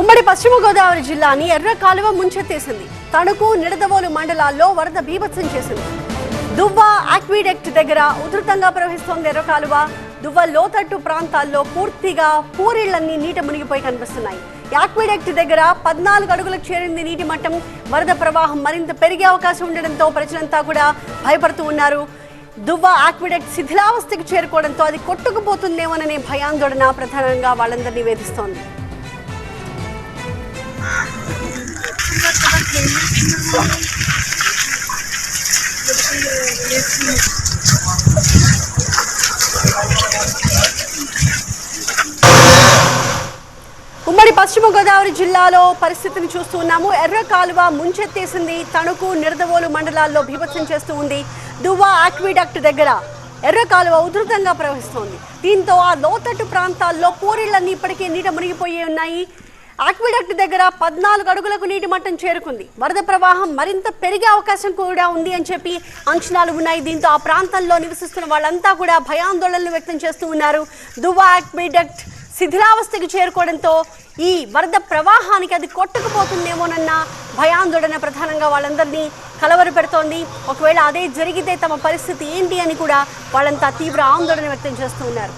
ఉమ్మడి పశ్చిమ గోదావరి జిల్లాని ఎర్ర కాలువ ముంచెత్తేసింది. తణుకు నిడదవోలు మండలాల్లో వరద బీభత్సం చేసింది. దువ్వ ఆక్విడెక్ట్ దగ్గర ఉధృతంగా ప్రవహిస్తోంది ఎర్ర కాలువ. దువ్వ లోతట్టు ప్రాంతాల్లో పూర్తిగా పూరిళ్ళన్నీ నీట మునిగిపోయి కనిపిస్తున్నాయి. యాక్విడెక్ట్ దగ్గర పద్నాలుగు అడుగులకు చేరింది నీటి మట్టం. వరద ప్రవాహం మరింత పెరిగే అవకాశం ఉండడంతో ప్రజలంతా కూడా భయపడుతూ ఉన్నారు. దువ్వ ఆక్విడెక్ట్ శిథిలావస్థకు చేరుకోవడంతో అది కొట్టుకుపోతుందేమోననే భయాందోళన ప్రధానంగా వాళ్ళందరినీ వేధిస్తోంది. ఉమ్మడి పశ్చిమ గోదావరి జిల్లాలో పరిస్థితిని చూస్తూ ఉన్నాము. ఎర్ర కాలువ ముంచెత్తేసింది. తణుకు నిడదవోలు మండలాల్లో భీభత్సం చేస్తూ ఉంది. దువ్వా ఆక్విడక్ట్ దగ్గర ఎర్ర కాలువ ఉధృతంగా ప్రవహిస్తోంది. దీంతో ఆ లోతట్టు ప్రాంతాల్లో పూరిళ్ళన్నీ ఇప్పటికే నీట మునిగిపోయి ఉన్నాయి. ఆక్విడక్ట్ దగ్గర పద్నాలుగు అడుగులకు నీటి మట్టం చేరుకుంది. వరద ప్రవాహం మరింత పెరిగే అవకాశం కూడా ఉంది అని చెప్పి అంచనాలు ఉన్నాయి. దీంతో ఆ ప్రాంతంలో నివసిస్తున్న వాళ్ళంతా కూడా భయాందోళనలు వ్యక్తం చేస్తూ ఉన్నారు. దువా ఆక్విడక్ట్ శిథిలావస్థకి చేరుకోవడంతో ఈ వరద ప్రవాహానికి అది కొట్టుకుపోతుందేమోనన్న భయాందోళన ప్రధానంగా వాళ్ళందరినీ కలవర పెడుతోంది ఒకవేళ అదే జరిగితే తమ పరిస్థితి ఏంటి అని కూడా వాళ్ళంతా తీవ్ర ఆందోళన వ్యక్తం చేస్తూ ఉన్నారు.